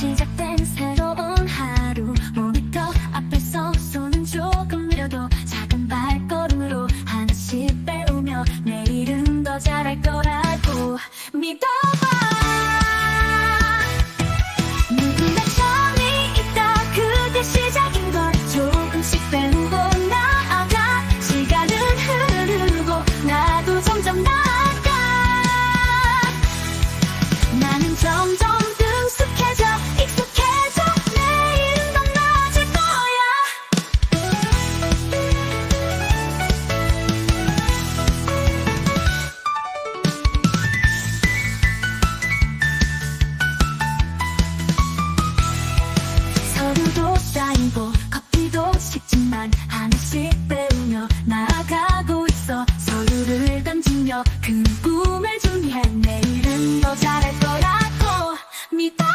시작된 새로운 하루. 모니터 앞에서 손은 조금 느려도 작은 발걸음으로 하나씩 우며 내일은 더 잘할 거라고 믿어봐. 누구나 처음이 있다. 그게 시작인 걸 조금씩 배우고 나아가 시간은 흐르고 나도 점점 나아 배우기도 쉽지만 하나씩 배우며 나아가고 있어. 서로를 던지며 그 꿈을 준비해. 내일은 더 잘할 거라고 믿어.